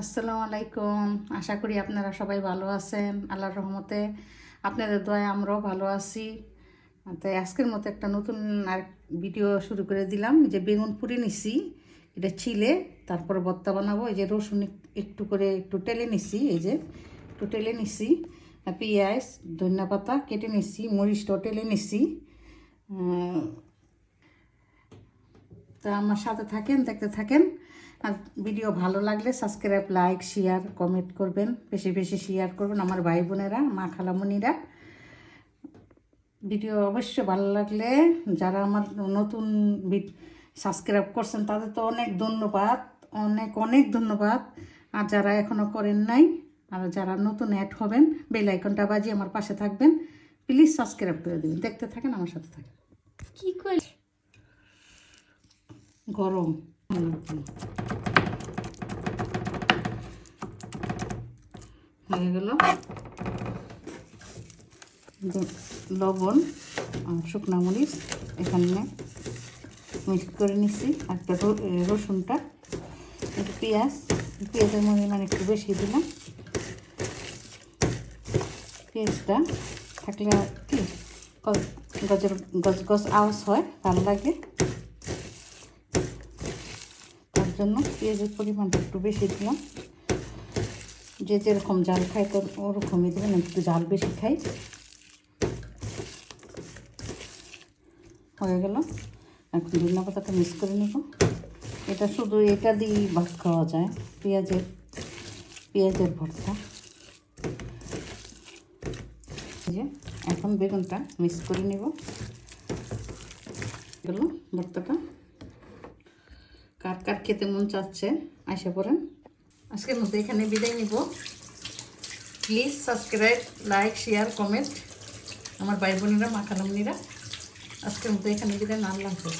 আসসালামু আলাইকুম। আশা করি আপনারা সবাই ভালো আছেন। আল্লাহর রহমতে আপনাদের দোয়ায় আমরাও ভালো আছি। তাই আজকের মতো একটা নতুন আর ভিডিও শুরু করে দিলাম। যে বেগুন পুড়ে নিছি, এটা ছিলে, তারপর ভর্তা বানাবো। এই যে রসুন একটু করে একটু টেলে নিছি, এই যে একটু টেলে নিছি। পেঁয়াজ, ধনিয়া পাতা কেটে নিছি, মরিচটাও টেলে নিছি। তা আমার সাথে থাকেন, দেখতে থাকেন। আর ভিডিও ভালো লাগলে সাবস্ক্রাইব লাইক শেয়ার কমেন্ট করবেন। বেশি বেশি শেয়ার করবেন আমার ভাই বোনেরা, মা খালামণিরা ভিডিও অবশ্যই ভালো লাগলে যারা আমার নতুন সাবস্ক্রাইব করছেন, তাদের তো অনেক ধন্যবাদ, অনেক অনেক ধন্যবাদ। আর যারা এখনও করেন নাই, আর যারা নতুন অ্যাড হবেন বেল আইকনটা বাজিয়ে আমার পাশে থাকবেন। প্লিজ সাবস্ক্রাইব করে দেবেন। দেখতে থাকেন, আমার সাথে থাকেন। কি করে গরম। হয়ে গেল। লবণ শুকনা মরিচ এখানে মিক্স করে নিচ্ছি একটা রসুনটা, একটু পেঁয়াজ। পেঁয়াজের পরিমাণ একটু বেশি দিলাম। পেঁয়াজটা থাকলে কি গজের, গজ গজ আওয়াজ হয়, ভালো লাগে। জন্য পেঁয়াজের পরিমাণটা একটু বেশি দিলাম। যে যেরকম জাল খাই তো ওরকমই দেবেন একটু জাল বেশি খাই। হয়ে গেল। এখন ধনিয়া পাতাটা মিক্স করে নেব। এটা শুধু এটা দিয়েই ভাত খাওয়া যায়, পেঁয়াজের পেঁয়াজের ভর্তা। যে, এখন বেগুনটা মিক্স করে নেব। গেল ভর্তাটা। কার কাট খেতে মন চাচ্ছে আসে করেন আজকের মধ্যে এখানে বিদায় নিব। Please subscribe like share comment আমার ভাই বোনেরা মাখালামনিরা আজকের মধ্যে এখানে বিদায় নাম লাগছে